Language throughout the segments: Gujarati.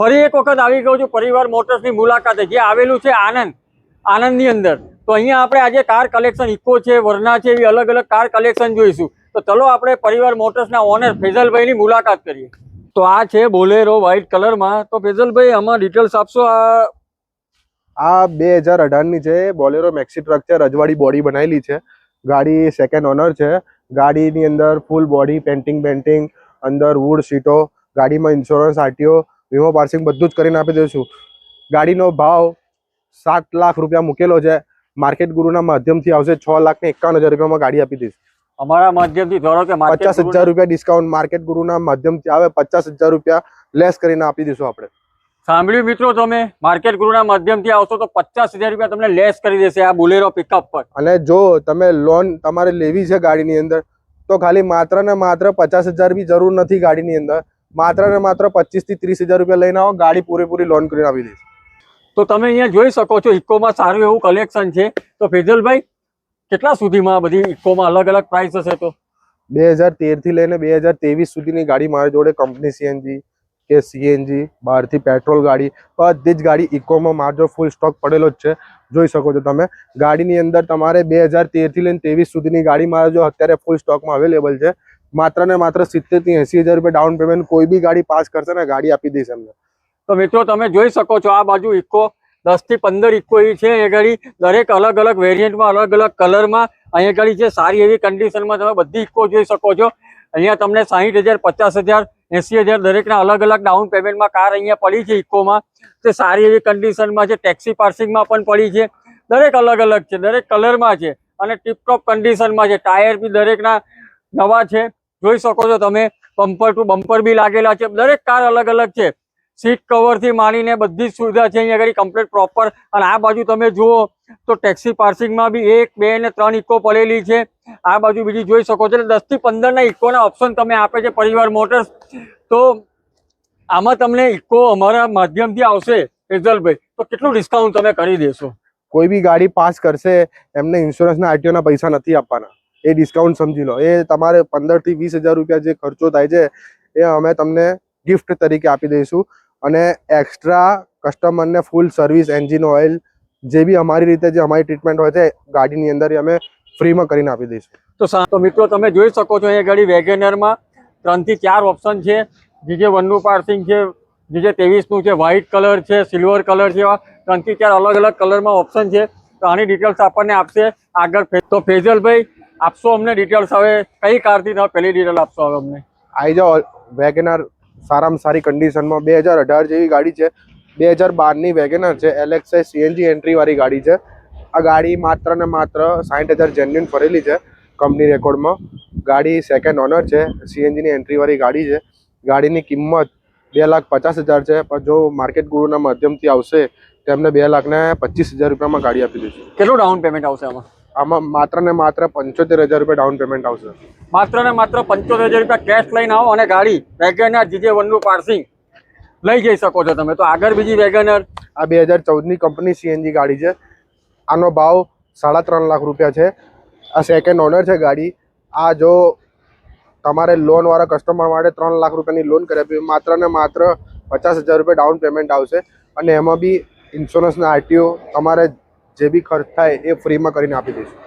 ફરી એક વખત આવી ગયો છું પરિવાર મોટર્સની મુલાકાતે, જે આવેલું છે આનંદ, આનંદની અંદર. તો અહીંયા આપણે આજે કાર કલેક્શન ઇકો છે, વરના છે, એવી અલગ અલગ કાર કલેક્શન જોઈશું. તો ચલો આપણે પરિવાર મોટર્સના ઓનર ફેઝલભાઈની મુલાકાત કરીએ. તો આ છે બોલેરો વ્હાઇટ કલરમાં તો ફેઝલભાઈ, આમાં ડિટેલ્સ આપશો? આ આ બે હજાર અઢારની છે. બોલેરો મેક્સી ટ્રક છે, રજવાડી બોડી બનાવેલી છે. ગાડી સેકન્ડ ઓનર છે. ગાડીની અંદર ફૂલ બોડી પેન્ટિંગ પેન્ટિંગ અંદર વુડ સીટો, ગાડીમાં ઇન્સ્યોરન્સ આરટીઓ વીમો પાર્સિંગ બધું જ કરીને આપી દઈશું ગાડીનો ભાવ સાત લાખ રૂપિયા મૂકેલો છે. માર્કેટ ગુરુના માધ્યમથી આવશે છ લાખ ને એકાવન હજાર રૂપિયામાં ગાડી આપી દઈશ. અમારા માધ્યમથી ધારો કે પચાસ હજાર રૂપિયા ડિસ્કાઉન્ટ માર્કેટ ગુરુના માધ્યમથી આવે પચાસ હજાર રૂપિયા લેસ કરીને આપી દઈશું આપણે. સાંભળ્યું મિત્રો તમે? માર્કેટ ગુરુના માધ્યમથી આવશો તો પચાસ હજાર રૂપિયા તમને લેસ કરી દેશે આ બોલેરો પિકઅપ પર. અને જો તમે લોન તમારે લેવી છે ગાડીની અંદર તો ખાલી માત્ર ને માત્ર પચાસ હજાર બી જરૂર નથી ગાડીની અંદર. માત્ર ને માત્ર પચીસથી ત્રીસ હજાર રૂપિયા લઈને આવો ગાડી પૂરેપૂરી લોન કરીને આવી દઈશ. તો તમે અહીંયા જોઈ શકો છો ઇકોમાં સારું એવું કલેક્શન છે. તો ફેઝલભાઈ કેટલા સુધીમાં બધી ઇકોમાં અલગ અલગ પ્રાઇસ હશે તો? બે હજાર તેરથી લઈને બે હજાર ત્રેવીસ સુધીની ગાડી મારી જોડે કંપની સીએનજી કે સીએનજી બહારથી પેટ્રોલ ગાડી બધી જ ગાડી ઇકોમાં મારા જોડે ફૂલ સ્ટોક પડેલો જ છે. જોઈ શકો છો તમે. ગાડીની અંદર તમારે બે હજાર તેરથી લઈને ત્રેવીસ સુધીની ગાડી મારા જો અત્યારે ફૂલ સ્ટોકમાં અવેલેબલ છે. માત્ર ને માત્ર સિત્તેરથી એસી હજાર રૂપિયા ડાઉન પેમેન્ટ કોઈ બી ગાડી પાસ કરશે ને ગાડી આપી દઈશ એમને. તો મિત્રો તમે જોઈ શકો છો આ બાજુ ઇકો દસથી પંદર ઇકો એવી છે. એ ગાડી દરેક અલગ અલગ વેરિયન્ટમાં અલગ અલગ કલરમાં અહીંયા ગાડી છે સારી એવી કન્ડિશનમાં તમે બધી ઇકો જોઈ શકો છો. અહીંયા તમને સાહીઠ હજાર, પચાસ હજાર, એસી હજાર દરેકના અલગ અલગ ડાઉન પેમેન્ટમાં કાર અહીંયા પડી છે ઇકોમાં તે સારી એવી કન્ડિશનમાં છે. ટેક્સી પાર્સિંગમાં પણ પડી છે. દરેક અલગ અલગ છે. દરેક કલરમાં છે. અને ટીપટોપ કન્ડિશનમાં છે. ટાયર બી દરેકના નવા છે. જોઈ શકો છો તમે બમ્પર ટુ બમ્પર બી લાગેલા છે. દરેક કાર અલગ અલગ છે. સીટ કવરથી માંડીને બધી જ સુવિધા છે અહીંયા આગળ કમ્પ્લીટ પ્રોપર અને આ બાજુ તમે જુઓ તો ટેક્સી પાર્સિંગમાં બી એક, બે ને ત્રણ ઇકો પડેલી છે. આ બાજુ બીજી જોઈ શકો છો. એટલે દસથી પંદરના ઇકોના ઓપ્શન તમે આપે છે પરિવાર મોટર્સ તો આમાં તમને ઇકો અમારા માધ્યમથી આવશે ફેઝલભાઈ તો કેટલું ડિસ્કાઉન્ટ તમે કરી દેશો? કોઈ બી ગાડી પાસ કરશે, એમને ઇન્સ્યોરન્સના આરટીઓના પૈસા નથી આપવાના. એ ડિસ્કાઉન્ટ સમજી લો. એ તમારે પંદરથી વીસ હજાર રૂપિયા જે ખર્ચો થાય છે, એ અમે તમને ગિફ્ટ તરીકે આપી દઈશું. અને એક્સ્ટ્રા કસ્ટમરને ફૂલ સર્વિસ એન્જિન ઓઇલ જે બી અમારી રીતે જે અમારી ટ્રીટમેન્ટ હોય છે, ગાડીની અંદર એ અમે ફ્રીમાં કરીને આપી દઈશું. તો મિત્રો તમે જોઈ શકો છો અહીંયા ગાડી વેગેનરમાં ત્રણથી ચાર ઓપ્શન છે. જીજે વનનું પાર્સિંગ છે જીજે ત્રેવીસનું છે વ્હાઇટ કલર છે સિલ્વર કલર છે, એવા ત્રણથી ચાર અલગ અલગ કલરમાં ઓપ્શન છે. તો આની ડિટેલ્સ આપણને આપશે આગળ તો ફેઝલભાઈ આપશો અમને ડિટેલ્સ હવે? કઈ કારથી તમે પહેલી ડિટેલ આપશો હવે અમને? આવી જાઓ વેગેનાર સારામાં સારી કન્ડિશનમાં બે હજાર અઢાર જેવી ગાડી છે. બે હજાર બારની વેગેનાર છે. એલેક્સાઈ સીએનજી એન્ટ્રીવાળી ગાડી છે. આ ગાડી માત્ર ને માત્ર સાઠ હજાર જેન્યુન ફરેલી છે કંપની રેકોર્ડમાં ગાડી સેકન્ડ ઓનર છે. સીએનજીની એન્ટ્રીવાળી ગાડી છે. ગાડીની કિંમત બે લાખ પચાસ હજાર છે. પણ જો માર્કેટ ગુરુના માધ્યમથી આવશે તેમને બે લાખને પચીસ હજાર રૂપિયામાં ગાડી આપી દઈશું. કેટલું ડાઉન પેમેન્ટ આવશે આમાં? આમાં માત્ર ને માત્ર પંચોતેર હજાર રૂપિયા ડાઉન પેમેન્ટ આવશે. માત્ર ને માત્ર પંચોતેર હજાર રૂપિયા કેશ લઈને આવો અને ગાડી વેગેનર જીજે વનનું પાર્સિંગ લઈ જઈ શકો છો તમે. તો આગળ બીજી વેગેનર. આ બે હજાર ચૌદની કંપની સીએનજી ગાડી છે. આનો ભાવ સાડા ત્રણ લાખ રૂપિયા છે. આ સેકન્ડ ઓનર છે ગાડી. આ જો તમારે લોનવાળા કસ્ટમર માટે ત્રણ લાખ રૂપિયાની લોન કરી આપી. માત્ર ને માત્ર પચાસ હજાર રૂપિયા ડાઉન પેમેન્ટ આવશે. અને એમાં બી ઇન્સ્યોરન્સના આરટીઓ તમારે જે બી ખર્ચ થાય એ ફ્રીમાં કરીને આપી દઈશું.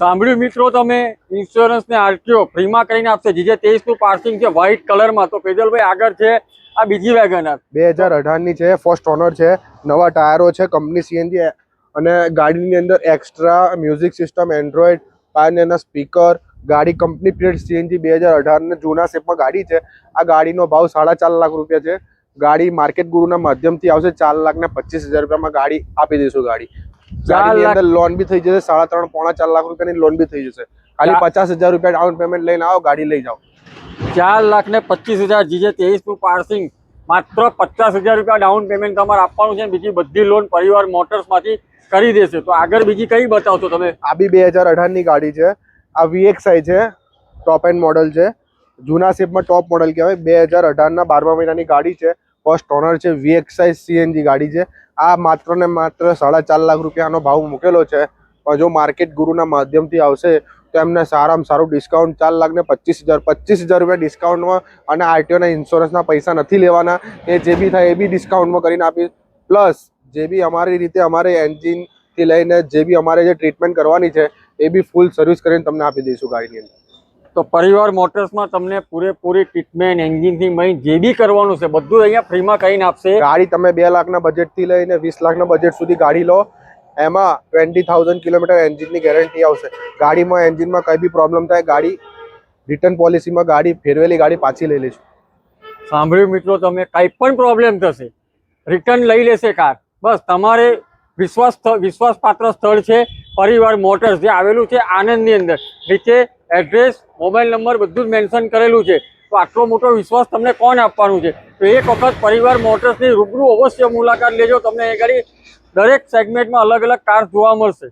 સાંભળ્યું મિત્રો તમે? ઇન્સ્યોરન્સ ને આરટીઓ ફ્રીમાં કરીને આપશે. જીજે તેવીસનું પાર્સિંગ છે વ્હાઇટ કલરમાં તો પેજલભાઈ આગળ છે આ બીજી વેગનર બે હજાર અઢારની છે ફર્સ્ટ ઓનર છે નવા ટાયરો છે કંપની સીએનજી અને ગાડીની અંદર એક્સ્ટ્રા મ્યુઝિક સિસ્ટમ એન્ડ્રોઈડ પાયનેના સ્પીકર ગાડી કંપની પ્લેટ સીએનજી બે હજાર અઢારને જૂના શેપમાં ગાડી છે. આ ગાડીનો ભાવ સાડા ચાર લાખ રૂપિયા છે. ગાડી માર્કેટ ગુરુના માધ્યમથી આવશે ચાર લાખ ને પચીસ હજાર રૂપિયામાં ગાડી આપી દઈશું ગાડી. ગાડીની અંદર લોન બી થઈ જશે સાડા ત્રણ પોણા ચાર લાખ રૂપિયાની લોન બી થઈ જશે. ખાલી પચાસ હજાર રૂપિયા ડાઉન પેમેન્ટ લઈને આવો ગાડી લઈ જાઓ. ચાર લાખ ને પચીસ હજાર જીજે તેઈસનું પાર્સિંગ. માત્ર પચાસ હજાર રૂપિયા ડાઉન પેમેન્ટ તમારે આપવાનું છે બીજી બધી લોન પરિવાર મોટર્સમાંથી કરી દેશે. તો આગળ બીજી કઈ બતાવશો તમે? આ બી બે હજાર અઢારની ગાડી છે. આ વીએક્સઆઈ છે ટોપ એન્ડ મોડલ છે. જૂના શેપમાં ટોપ મોડલ કહેવાય. બે હજાર અઢારના બારમા મહિનાની ગાડી છે. ફર્સ્ટ ઓનર છે વીએક્સઆઈ સીએનજી ગાડી છે. આ માત્ર ને માત્ર સાડા ચાર લાખ રૂપિયાનો ભાવ મૂકેલો છે. પણ જો માર્કેટ ગુરુના માધ્યમથી આવશે, તો એમને સારામાં સારું ડિસ્કાઉન્ટ ચાર લાખ ને પચીસ હજાર પચીસ હજાર રૂપિયા ડિસ્કાઉન્ટમાં અને આરટીઓના ઇન્સ્યોરન્સના પૈસા નથી લેવાના. એ જે બી થાય એ બી ડિસ્કાઉન્ટમાં કરીને આપીશ પ્લસ જે બી અમારી રીતે અમારે એન્જિનથી લઈને જે બી અમારે જે ટ્રીટમેન્ટ કરવાની છે, એ બી ફૂલ સર્વિસ કરીને તમને આપી દઈશું ગાડીની અંદર. તો પરિવાર મોટર્સમાં તમને પૂરેપૂરી ટ્રીટમેન્ટ એન્જિનથી મહી જે બી કરવાનું છે બધું અહીંયા ફ્રીમાં કરીને આપશે. ગાડી તમે બે લાખના બજેટથી લઈને વીસ લાખના બજેટ સુધી ગાડી લો. એમાં ટ્વેન્ટી થાઉઝન્ડ કિલોમીટર એન્જિનની ગેરંટી આવશે. ગાડીમાં એન્જિનમાં કંઈ બી પ્રોબ્લેમ થાય ગાડી રિટર્ન પોલિસીમાં ગાડી ફેરવેલી ગાડી પાછી લઈ લઈશું. સાંભળ્યું મિત્રો તમે કંઈ પણ પ્રોબ્લેમ થશે રિટર્ન લઈ લેશે કાર બસ તમારે વિશ્વાસ વિશ્વાસપાત્ર સ્થળ છે. પરિવાર, મોટર્સ જે આવેલું છે આનંદની અંદર. નીચે એડ્રેસ મોબાઈલ નંબર બધું જ મેન્શન કરેલું છે. તો આટલો મોટો વિશ્વાસ તમને કોણ આપવાનું છે? તો એક વખત પરિવાર, મોટર્સની રૂબરૂ અવશ્ય મુલાકાત લેજો. તમને એ ગાડી દરેક સેગમેન્ટમાં અલગ અલગ કાર જોવા મળશે.